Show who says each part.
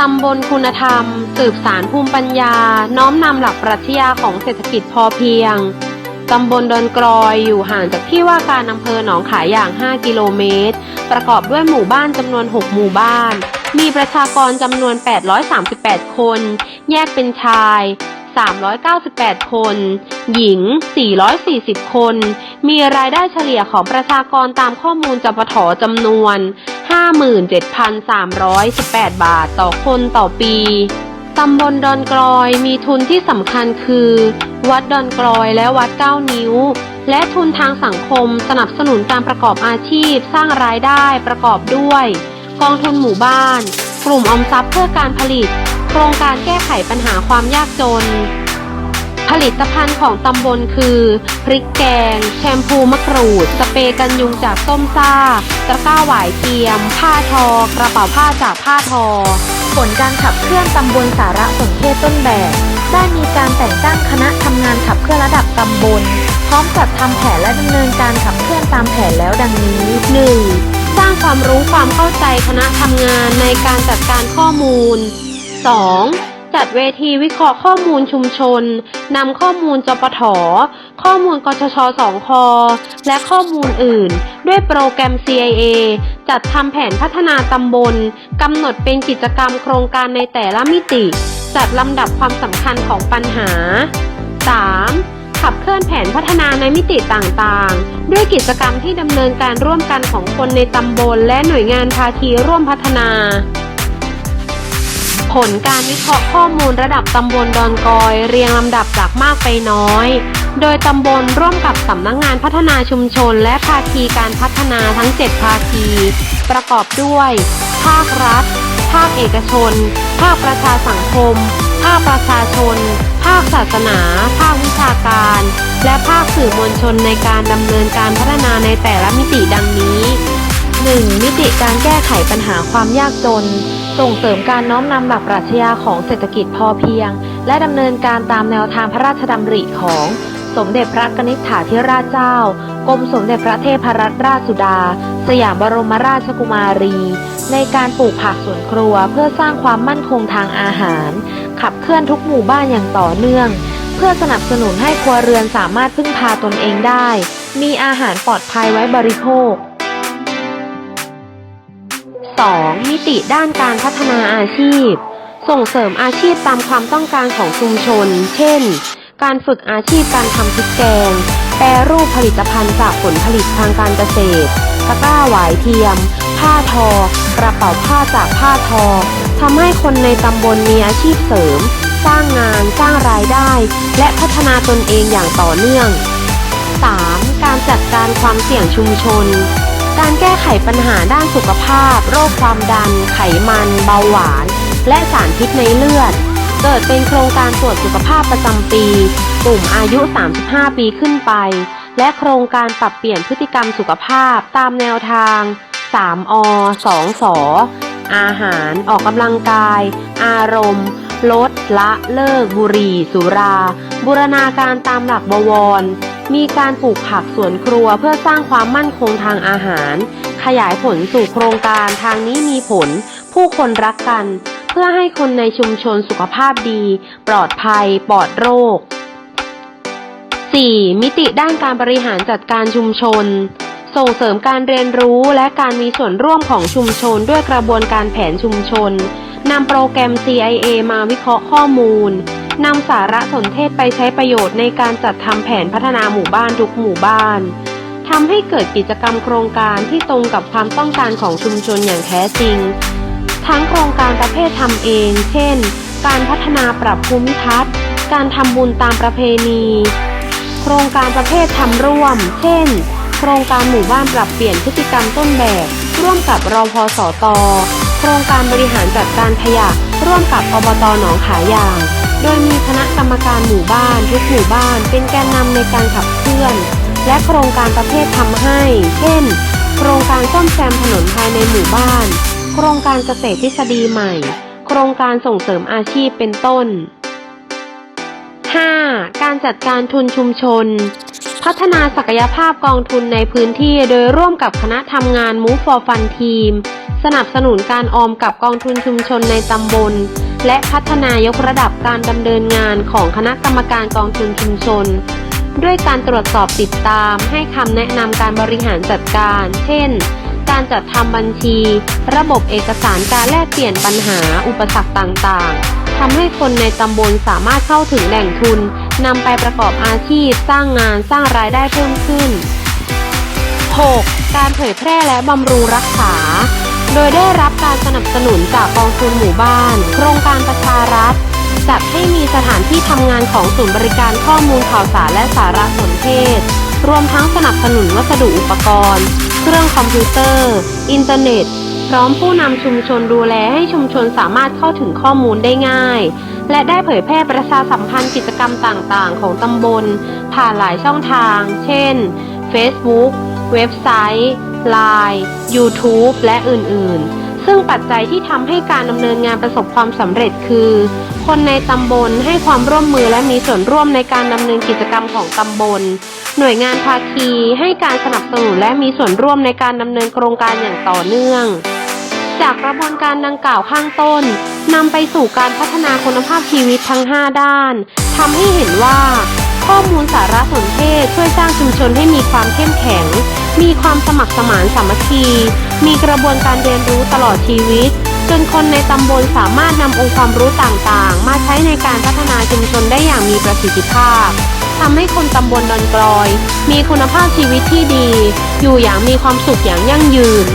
Speaker 1: ตำบลคุณธรรม สืบสารภูมิปัญญา น้อมนำหลักปรัชญาของเศรษฐกิจพอเพียง ตำบลดอนกรอยอยู่ห่างจากที่ว่าการอำเภอหนองขายอย่าง 5 กิโลเมตร ประกอบด้วยหมู่บ้านจำนวน 6 หมู่บ้าน มีประชากรจำนวน 838 คน แยกเป็นชาย 398 คน หญิง 440 คน มีรายได้เฉลี่ยของประชากรตามข้อมูลจปทจำนวน 57,318 บาทต่อคนต่อปี ตำบลดอนกลอยมีทุนที่สำคัญคือ วัดดอนกลอยและวัดเก้านิ้ว และทุนทางสังคมสนับสนุนการประกอบอาชีพสร้างรายได้ประกอบด้วย กองทุนหมู่บ้าน กลุ่มออมทรัพย์เพื่อการผลิต โครงการแก้ไขปัญหาความยากจน ผลิตภัณฑ์ของตำบลคือ พริกแกง แชมพูมะกรูด สเปรย์กันยุงจากส้มซ่า ตะกร้าหวายเทียม ผ้าทอ กระเป๋าผ้าจากผ้าทอ
Speaker 2: ผลการขับเคลื่อนตำบลสาระสนเทศต้นแบบ ได้มีการแต่งตั้งคณะทำงานขับเคลื่อนระดับตำบล พร้อมจัดทำแผนและดำเนินการขับเคลื่อนตามแผนแล้วดังนี้
Speaker 1: 1. สร้างความรู้ความเข้าใจคณะทำงานในการจัดการข้อมูล 2. จัดเวทีวิเคราะห์ข้อมูลชุมชน นำข้อมูลจปทข้อมูลกชชสองคและข้อมูลอื่น ด้วยโปรแกรม CIA จัดทำแผนพัฒนาตำบลกำหนดเป็นกิจกรรมโครงการในแต่ละมิติ จัดลำดับความสำคัญของปัญหา 3. ขับเคลื่อนแผนพัฒนาในมิติต่างๆ ด้วยกิจกรรมที่ดำเนินการร่วมกันของคนในตำบลและหน่วยงานภาคีร่วมพัฒนา ผลการวิเคราะห์ข้อมูลระดับตำบลดอนกอยเรียงลำดับจากมากไปน้อย โดยตำบลร่วมกับสำนักงานพัฒนาชุมชน และภาคีการพัฒนาทั้ง 7 ภาคี ประกอบด้วย ภาครัฐ ภาคเอกชน ภาคประชาสังคม ภาคประชาชน ภาคศาสนา ภาควิชาการ และภาคสื่อมวลชนในการดำเนินการพัฒนาในแต่ละมิติดังนี้
Speaker 2: 1. มิติการแก้ไขปัญหาความยากจน ส่งเสริมการน้อมนำหลักปรัชญาของเศรษฐกิจพอเพียง และดำเนินการตามแนวทางพระราชดำริของ สมเด็จพระกนิษฐาธิราชเจ้า กรมสมเด็จพระเทพรัตนราชสุดา สยามบรมราชกุมารี ในการปลูกผักสวนครัวเพื่อสร้างความมั่นคงทางอาหาร ขับเคลื่อนทุกหมู่บ้านอย่างต่อเนื่อง เพื่อสนับสนุนให้ครัวเรือนสามารถพึ่งพาตนเองได้ มีอาหารปลอดภัยไว้บริโภค
Speaker 1: 2. มิติด้านการพัฒนาอาชีพ ส่งเสริมอาชีพตามความต้องการของชุมชน เช่น การฝึกอาชีพการทำพริกแกง แปรรูปผลิตภัณฑ์จากผลผลิตทางการเกษตรตะกร้าหวายเทียม ผ้าทอ กระเป๋าผ้าจากผ้าทอทำให้คนในตำบลมีอาชีพเสริม สร้างงาน สร้างรายได้ และพัฒนาตนเองอย่างต่อเนื่อง 3. การจัดการความเสี่ยงชุมชน การแก้ไขปัญหาด้านสุขภาพ โรคความดัน ไขมัน เบาหวาน และสารพิษในเลือด เกิดเป็นโครงการตรวจสุขภาพประจำปี กลุ่มอายุ 35 ปีขึ้นไป และโครงการปรับเปลี่ยนพฤติกรรมสุขภาพตามแนวทาง 3 อ 2 สอาหาร ออกกำลังกาย อารมณ์ ลด ละ เลิก บุหรี่ สุรา บูรณาการตามหลักบวร มีการปลูกผักสวนครัวเพื่อสร้างความมั่นคงทางอาหาร ขยายผลสู่โครงการทางนี้มีผล ผู้คนรักกัน เพื่อให้คนในชุมชนสุขภาพดี ปลอดภัย ปลอดโรค 4. มิติด้านการบริหารจัดการชุมชน ส่งเสริมการเรียนรู้และการมีส่วนร่วมของชุมชนด้วยกระบวนการแผนชุมชนนำโปรแกรม CIA มาวิเคราะห์ข้อมูล นำสารสนเทศไปใช้ประโยชน์ในการจัดทำแผนพัฒนาหมู่บ้านทุกหมู่บ้านทำให้เกิดกิจกรรมโครงการที่ตรงกับความต้องการของชุมชนอย่างแท้จริง ทั้งโครงการประเภททำเอง เช่น การพัฒนาปรับภูมิทัศน์ การทำบุญตามประเพณี โครงการประเภททำร่วม เช่น โครงการหมู่บ้านปรับเปลี่ยนพฤติกรรมต้นแบบ ร่วมกับรอพสตโค รงการบริหารจัดการขยะ ร่วมกับอบตหนองขายาง โดยมีคณะกรรมการหมู่บ้านทุกหมู่บ้าน เป็นแกนนำในการขับเคลื่อน และโครงการประเภททำให้ เช่น โครงการซ่อมแซมถนนภายในหมู่บ้าน โครงการเกษตรทฤษฎีใหม่ โครงการส่งเสริมอาชีพเป็นต้น 5. การจัดการทุนชุมชน พัฒนาศักยภาพกองทุนในพื้นที่โดยร่วมกับคณะทำงาน Move for Fun Team สนับสนุนการออมกับกองทุนชุมชนในตำบล และพัฒนายกระดับการดำเนินงานของคณะกรรมการกองทุนชุมชน ด้วยการตรวจสอบติดตามให้คำแนะนำการบริหารจัดการ เช่น การจัดทำบัญชี ระบบเอกสารการแลกเปลี่ยนปัญหาอุปสรรคต่างๆทำให้คนในตำบลสามารถเข้าถึงแหล่งทุน นำไปประกอบอาชีพ สร้างงานสร้างรายได้เพิ่มขึ้น 6. การเผยแพร่และบำรุงรักษา โดยได้รับการสนับสนุนจากกองทุนหมู่บ้าน โครงการประชารัฐ จัดให้มีสถานที่ทำงานของศูนย์บริการข้อมูลข่าวสารและสารสนเทศ รวมทั้งสนับสนุนวัสดุอุปกรณ์ เครื่องคอมพิวเตอร์ อินเทอร์เน็ต พร้อมผู้นำชุมชนดูแลให้ชุมชนสามารถเข้าถึงข้อมูลได้ง่าย และได้เผยแพร่ประชาสัมพันธ์กิจกรรมต่างๆ ของตำบล ผ่านหลายช่องทาง เช่น Facebook เว็บไซต์ Line YouTube และอื่นๆซึ่งปัจจัยที่ทำให้การดำเนินงานประสบความสำเร็จคือ คนในตำบลให้ความร่วมมือและมีส่วนร่วมในการดำเนินกิจกรรมของตำบล หน่วยงานภาคีให้การสนับสนุนและมีส่วนร่วมในการดำเนินโครงการอย่างต่อเนื่อง จากกระบวนการดังกล่าวข้างต้นนำไปสู่การพัฒนาคุณภาพชีวิตทั้ง 5 ด้านทำให้เห็นว่า ข้อมูลสารสนเทศช่วยสร้างชุมชนให้มีความเข้มแข็ง มีความสมัครสมานสามัคคี มีกระบวนการเรียนรู้ตลอดชีวิต จนคนในตำบลสามารถนำองค์ความรู้ต่างๆ มาใช้ในการพัฒนาชุมชนได้อย่างมีประสิทธิภาพทำให้คนตำบลดอนกลอย มีคุณภาพชีวิตที่ดี อยู่อย่างมีความสุขอย่างยั่งยืน